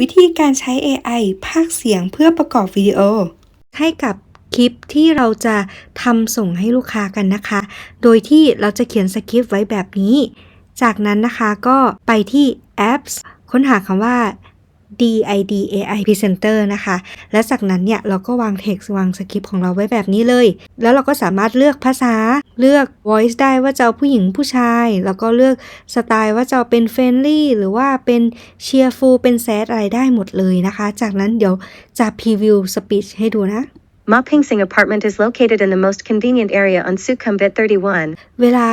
วิธีการใช้ AI พากเสียงเพื่อประกอบวิดีโอ ให้กับคลิปที่เราจะทำส่งให้ลูกค้ากันนะคะ โดยที่เราจะเขียนสคริปต์ไว้แบบนี้ จากนั้นนะคะก็ไปที่ apps ค้นหาคำว่า DID AI Presenter นะคะ และจากนั้นเนี่ยเราก็วาง text วางสคริปต์ของเราไว้แบบนี้เลย แล้วเราก็สามารถเลือกภาษา เลือก voice ได้ว่าจะเอาผู้หญิงผู้ชาย แล้วก็เลือกสไตล์ว่าจะเอาเป็น friendly หรือว่าเป็น cheerful เป็น sad อะไรได้หมดเลยนะคะ จากนั้นเดี๋ยวจะ preview speech ให้ดูนะ Ma Ping Sing apartment is located in the most convenient area on Sukhumvit 31. เวลา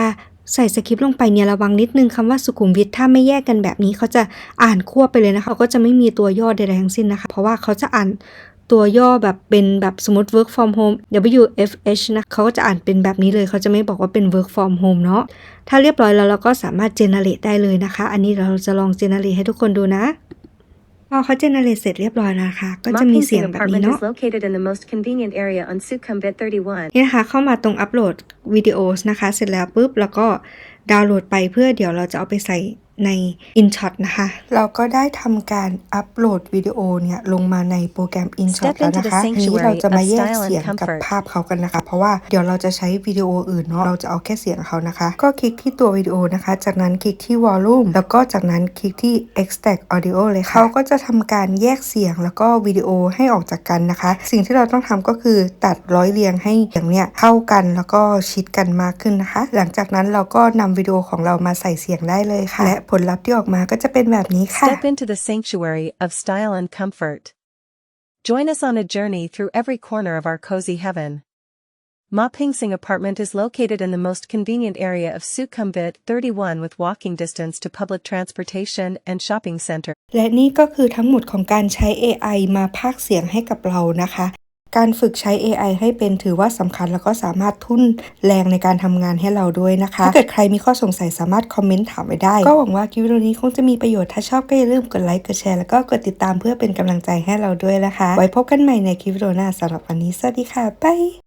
ใส่สคริปต์ลงไปเนี่ยระวังนิดนึงคำว่าสุขุมวิทถ้าไม่แยกกันแบบนี้เขาจะอ่านควบไปเลยนะคะเขาก็จะไม่มีตัวย่อใดๆทั้งสิ้นนะคะ เพราะว่าเขาจะอ่านตัวย่อแบบเป็นแบบสมมติ work from home WFH นะเขาก็จะอ่านเป็นแบบนี้เลย เขาจะไม่บอกว่าเป็น work from home เนาะถ้าเรียบร้อยแล้วเราก็สามารถ generate ได้เลยนะคะ อันนี้เราจะลอง generate ให้ทุกคนดูนะ พอเขา generate เสร็จเรียบร้อยแล้วนะคะ ก็ Ma จะมี Ping เสียง Sing แบบนี้ apartment เนาะ is located in the most convenient area on Sukhumvit 31. นี่นะคะเข้ามาตรงอัปโหลดวิดีโอนะคะ เสร็จแล้วปุ๊บ แล้วก็ดาวน์โหลดไปเพื่อเดี๋ยวเราจะเอาไปใส่ใน InShot นะคะ เราก็ได้ทำการอัปโหลดวิดีโอเนี่ยลงมาในโปรแกรม InShot Step แล้ว into นะ the คะทีนี้ sanctuary เราจะมา of แยก style and เสียงกับ comfort ภาพเขากันนะคะ เพราะว่าเดี๋ยวเราจะใช้วิดีโออื่นเนาะ เราจะเอาแค่เสียงเขานะคะ ก็คลิกที่ตัววิดีโอนะคะ จากนั้นคลิกที่ Volume แล้วก็จากนั้นคลิกที่ Extract Audio เลยค่ะเขาก็จะทำการแยกเสียงแล้วก็วิดีโอให้ออกจากกันนะคะ สิ่งที่เราต้องทำก็คือตัดร้อยเรียงให้เสียงเนี่ยเข้ากันแล้วก็ชิดกันมากขึ้นนะคะ หลังจากนั้นเราก็นำวิดีโอของเรามาใส่เสียงได้เลยค่ะและผลลัพธ์ที่ออกมาก็จะเป็นแบบนี้ค่ะ Step into the sanctuary of style and comfort. Join us on a journey through every corner of our cozy heaven. Ma Ping Sing apartment is located in the most convenient area of Sukhumvit 31 with walking distance to public transportation and shopping center. และนี่ก็คือทั้งหมดของการใช้ AI มาพากย์เสียงให้กับเรานะคะ การฝึกใช้ AI ให้เป็นถือว่าสำคัญแล้วก็สามารถทุ่นแรงในการทำงานให้เราด้วยนะคะ ถ้าเกิดใครมีข้อสงสัยสามารถคอมเมนต์ถามไว้ได้ ก็หวังว่าคลิปวิดีโอนี้คงจะมีประโยชน์ ถ้าชอบก็อย่าลืมกดไลค์กดแชร์แล้วก็กดติดตามเพื่อเป็นกำลังใจให้เราด้วยนะคะ ไว้พบกันใหม่ในคลิปวิดีโอหน้าสำหรับวันนี้สวัสดีค่ะบ๊าย